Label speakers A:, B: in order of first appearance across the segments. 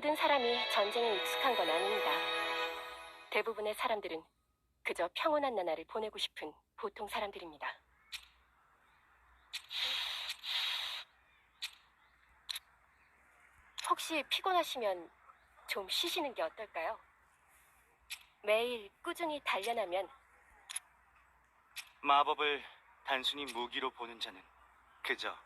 A: 모든 사람이 전쟁에 익숙한 건 아닙니다. 대부분의 사람들은 그저 평온한 나날을 보내고 싶은 보통 사람들입니다. 혹시 피곤하시면 좀 쉬시는 게 어떨까요? 매일 꾸준히 단련하면
B: 마법을 단순히 무기로 보는 자는 그저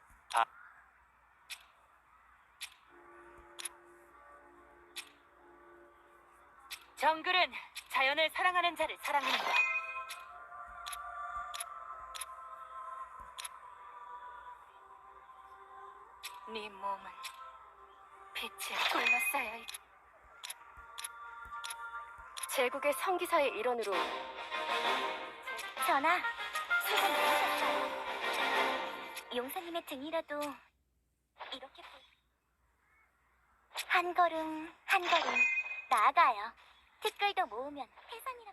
C: 정글은 자연을 사랑하는 자를 사랑합니다. 네 몸은 빛에 둘러싸여 있...
A: 제국의 성기사의 일원으로
D: 전하, 수고 많으셨어요. 용사님의 등이라도 이렇게. 한 걸음 한 걸음 나아가요. 티끌도 모으면 태산이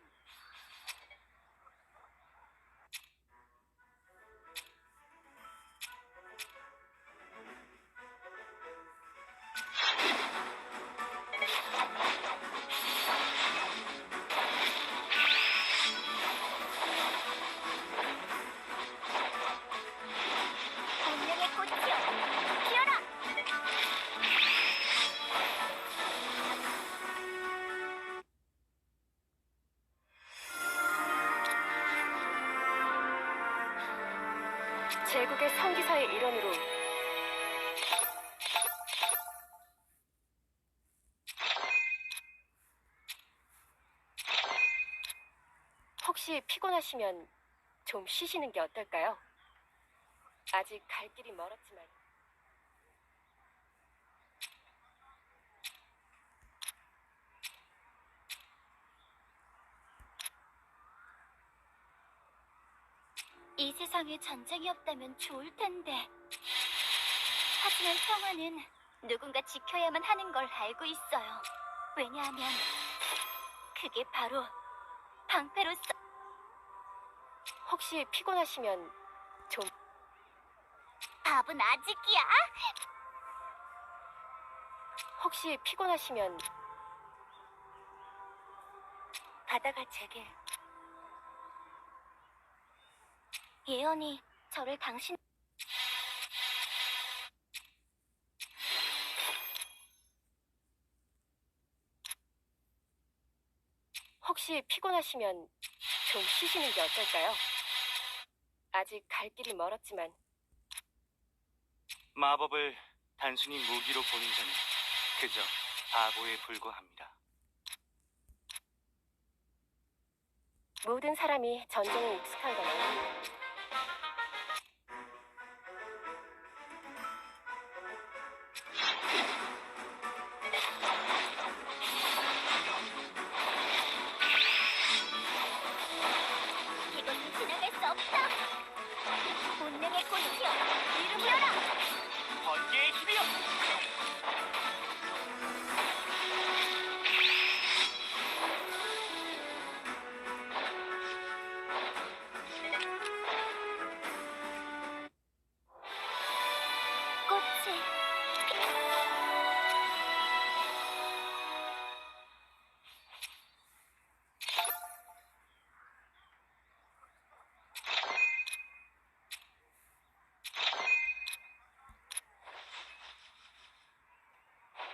A: 제국의 성기사의 일원으로 혹시 피곤하시면 좀 쉬시는 게 어떨까요? 아직 갈 길이 멀었지만
D: 이 세상에 전쟁이 없다면 좋을 텐데. 하지만 평화는 누군가 지켜야만 하는 걸 알고 있어요. 왜냐하면 그게 바로 방패로서
A: 혹시 피곤하시면 좀
D: 밥은 아직이야.
A: 혹시 피곤하시면
D: 바다가 제게 예언이 저를 당신
A: 혹시 피곤하시면 좀 쉬시는 게 어떨까요? 아직 갈 길이 멀었지만
B: 마법을 단순히 무기로 보는 자는 그저 바보에 불과합니다.
A: 모든 사람이 전쟁에 익숙한 건